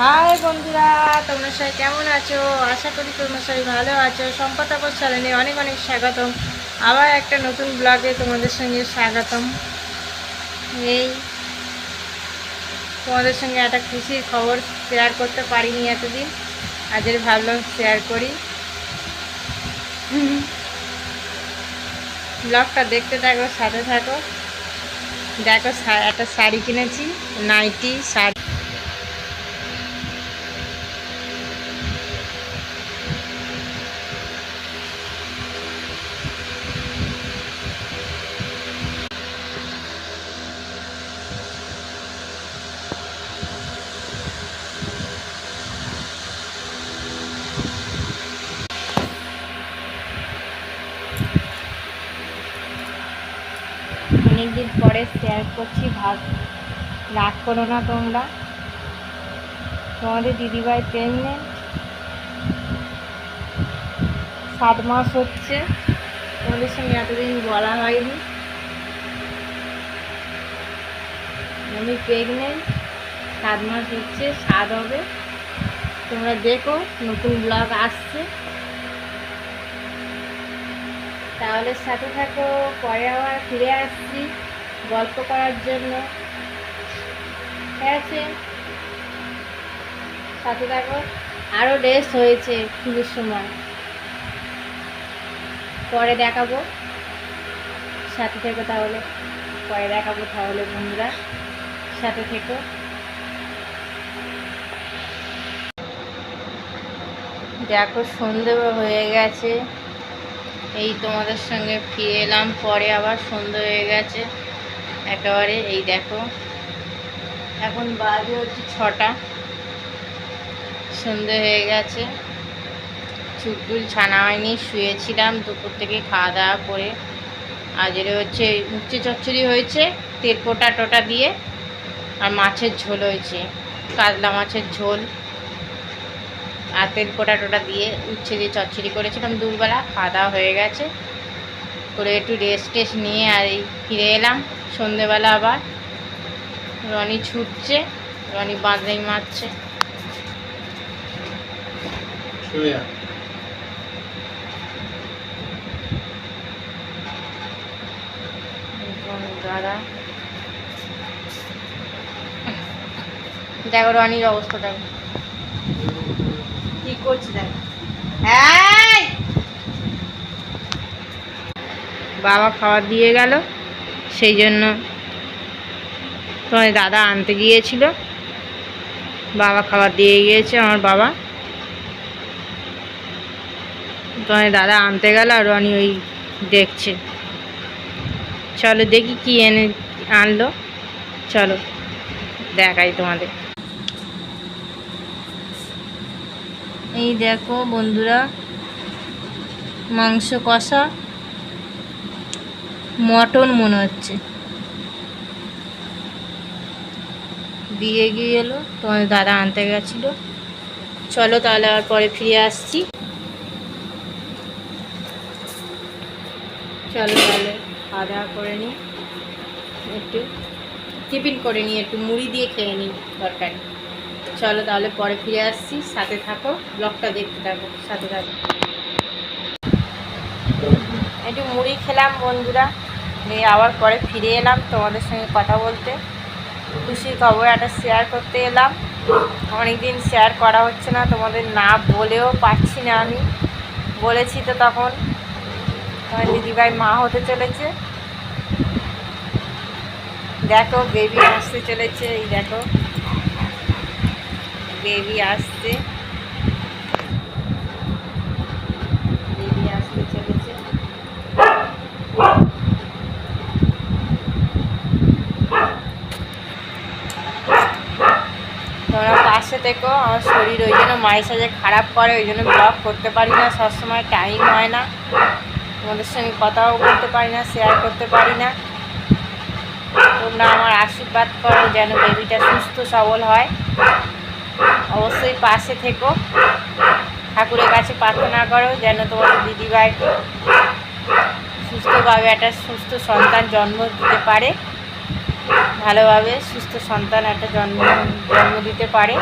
High বন্ধুরা, তোমরা সবাই কেমন আছো? আশা করি তোমরা সবাই ভালো আছো। সম্পতাপর চ্যানেলে অনেক অনেক স্বাগতম। আবার একটা নতুন ব্লগে তোমাদের সঙ্গে স্বাগতম। এই তোমাদের সঙ্গে একটা খুশির খবর শেয়ার করতে পারিনি এতদিন। আজের ভাবলাম শেয়ার করি। ব্লগটা দেখতে থাকো, সাথে থাকো। দেখো একটা শাড়ি কিনেছি নাইটি শাড়ি। অনেকদিন পরে শেয়ার করছি, ভাব রাগ করো না তোমরা। তোমাদের দিদিভাই প্রেগনেন্ট সাত মাস হচ্ছে। তোমাদের সঙ্গে এতদিন বলা হয়নি। আমি প্রেগনেন্ট সাত মাস হচ্ছে, সাত হবে। তোমরা দেখো, নতুন ব্লগ আসছে। তাহলে সাথে থাকো পরে আবার ফিরে আসছি গল্প করার জন্য। ঠিক আছে? সাথে থাকো। আরও ড্রেস হয়েছে পুজোর সময়। পরে দেখাবো। সাথে থেকো তাহলে। পরে দেখাবো তাহলে বন্ধুরা। সাথে থেকো। দেখো সন্ধে হয়ে গেছে। এই তোমাদের সঙ্গে ফিরে এলাম, পরে আবার সন্ধ্যে হয়ে গেছে। একেবারে এই দেখো, এখন বাজে হচ্ছে ছটা। সন্ধে হয়ে গেছে। চুলটুল ছানা হয়নি, শুয়েছিলাম দুপুর থেকে খাওয়া দাওয়া করে। আজের হচ্ছে উচ্ছে চচ্চড়ি হয়েছে, তেল তেলপোটা টোটা দিয়ে, আর মাছের ঝোল হয়েছে, কাতলা মাছের ঝোল। আর তেল পোটা টোটা দিয়ে উচ্ছে দিয়ে চচ্চড়ি করেছিলাম দুপুরবেলা খাওয়া দাওয়া হয়ে গেছে। করে একটু রেস্ট টেস্ট নিয়ে আর এই ফিরে এলাম সন্ধেবেলা আবার। রনি ছুটছে রনি বাঁধড়াই মারছে। দাদা দেখো রনির অবস্থা দেখো। কি বাবা খাবার দিয়ে গেল, সেই জন্য তোমার দাদা আনতে গিয়েছিল। বাবা খাবার দিয়ে গিয়েছে, আমার বাবা। তোমার দাদা আনতে গেল আর রনি ওই দেখছে। চলো দেখি কি এনে আনলো। চলো, দেখাই তোমাদের। এই দেখো বন্ধুরা, মাংস কষা, মটন মনে হচ্ছে। দিয়ে গিয়ে এলো তোমার দাদা আনতে গেছিল। চলো তাহলে আর পরে ফিরে আসছি। চলো তাহলে খাওয়া দাওয়া করে নিই। একটু টিফিন করে নিই, একটু মুড়ি দিয়ে খেয়ে নিই তরকারি। চলো তাহলে পরে ফিরে আসছি। সাথে থাকো, ব্লগটা দেখতে থাকো, সাথে থাকো। একটু মুড়ি খেলাম বন্ধুরা, নিয়ে আবার পরে ফিরে এলাম তোমাদের সঙ্গে কথা বলতে। খুশির খবর একটা শেয়ার করতে এলাম। অনেকদিন শেয়ার করা হচ্ছে না, তোমাদের না বলেও পাচ্ছি না আমি। বলেছি তো তখন আমার দিদিভাই মা হতে চলেছে। দেখো বেবি আসতে চলেছে, এই দেখো। বেবি আসছে। বেবি আসতে চলেছে। তোমরা পাশে থেকো, আমার শরীর ওই জন্য মায়ের সাথে খারাপ করে, ওই জন্য ব্লগ করতে পারি না, সবসময় টাইম হয় না। তোমাদের সঙ্গে কথাও বলতে পারি না শেয়ার করতে পারি না। তোমরা আমার আশীর্বাদ করো, যেন বেবিটা সুস্থ সবল হয়। অবশ্যই পাশে থেকো। ঠাকুরের কাছে প্রার্থনা করো যেন তোমাদের দিদিভাই সুস্থভাবে একটা সুস্থ সন্তান জন্ম দিতে পারে। ভালোভাবে সুস্থ সন্তান একটা জন্ম জন্ম দিতে পারে।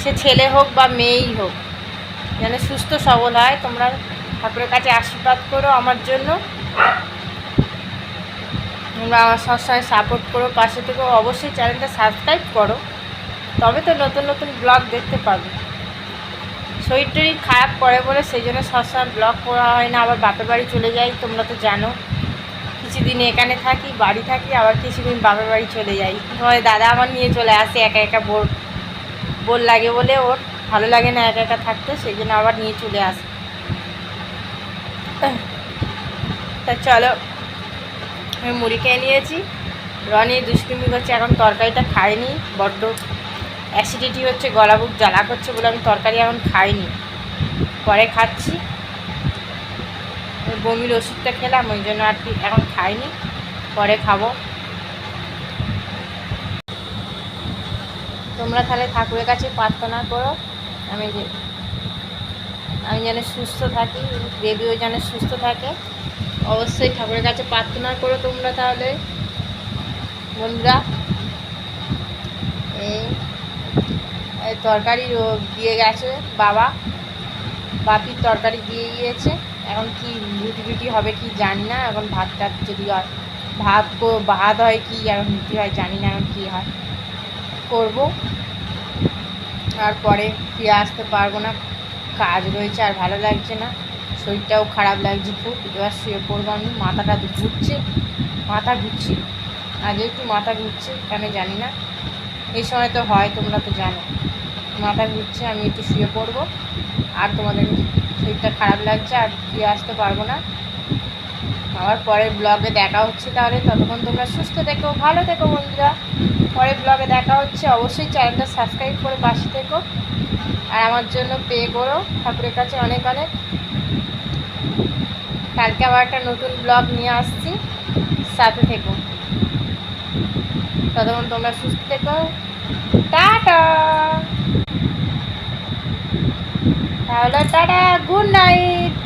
সে ছেলে হোক বা মেয়েই হোক, যেন সুস্থ সবল হয়, তোমরা ঠাকুরের কাছে আশীর্বাদ করো আমার জন্য। তোমরা আমার সবসময় সাপোর্ট করো, পাশে থেকে। অবশ্যই চ্যানেলটা সাবস্ক্রাইব করো। তবে তো নতুন নতুন ব্লগ দেখতে পাবে। শরীর টরীর খারাপ করে বলে সেই জন্য সবসময় ব্লগ করা হয় না। আবার বাপের বাড়ি চলে যাই, তোমরা তো জানো। কিছুদিন এখানে থাকি, বাড়ি থাকি, আবার কিছুদিন বাপের বাড়ি চলে যাই। হয় দাদা আমার নিয়ে চলে আসে, একা একা বোর বোর লাগে বলে ওর ভালো লাগে না একা একা থাকতে, সেই জন্য আবার নিয়ে চলে আসে। তা চলো, আমি মুড়ি খেয়ে নিয়েছি। রনি দুষ্কৃমি করছে, এখন তরকারিটা খাইনি বড্ড অ্যাসিডিটি হচ্ছে, গলা বুক জ্বালা করছে বলে আমি তরকারি এখন খাইনি। পরে খাচ্ছি। বমির ওষুধটা খেলাম, ওই জন্য আর কি এখন খাইনি। পরে খাব। তোমরা তাহলে ঠাকুরের কাছে প্রার্থনা করো। আমি যে আমি যেন সুস্থ থাকি বেবিও যেন সুস্থ থাকে। অবশ্যই ঠাকুরের কাছে প্রার্থনা করো তোমরা তাহলে। বন্ধুরা এই এই তরকারি দিয়ে গেছে বাবা। বাপির তরকারি দিয়ে গিয়েছে। এখন কি রুটি রুটি হবে কি জানি না। এখন ভাত টাত যদি হয়, ভাত ভাত হয় কি এখন রুটি হয় জানি না এখন কী হয়। করব। আর পরে ফিরে আসতে পারব না। কাজ রয়েছে আর ভালো লাগছে না। শরীরটাও খারাপ লাগছে খুব। এবার শুয়ে পড়ব আমি। মাথাটা ঘুরছে। মাথা ঘুরছে। আজ একটু মাথা ঘুরছে, কেন জানি না। এই সময় তো হয়, তোমরা তো জানো। মাথা ঘুরছে, আমি একটু শুয়ে পড়ব। আর তোমাদের শরীরটা খারাপ লাগছে, আর ফিরে আসতে পারব না। আবার পরের ব্লগে দেখা হচ্ছে তাহলে। ততক্ষণ তোমরা সুস্থ থেকো, ভালো থেকো বন্ধুরা। পরের ব্লগে দেখা হচ্ছে। অবশ্যই চ্যানেলটা সাবস্ক্রাইব করে পাশে থেকো। আর আমার জন্য পে করো। ঠাকুরের কাছে অনেক অনেক। কালকে আবার একটা নতুন ব্লগ নিয়ে আসছি। সাথে থেকো। ততক্ষণ তোমরা সুস্থ থেকো। টাটা। তাহলে টাটা গুড নাইট।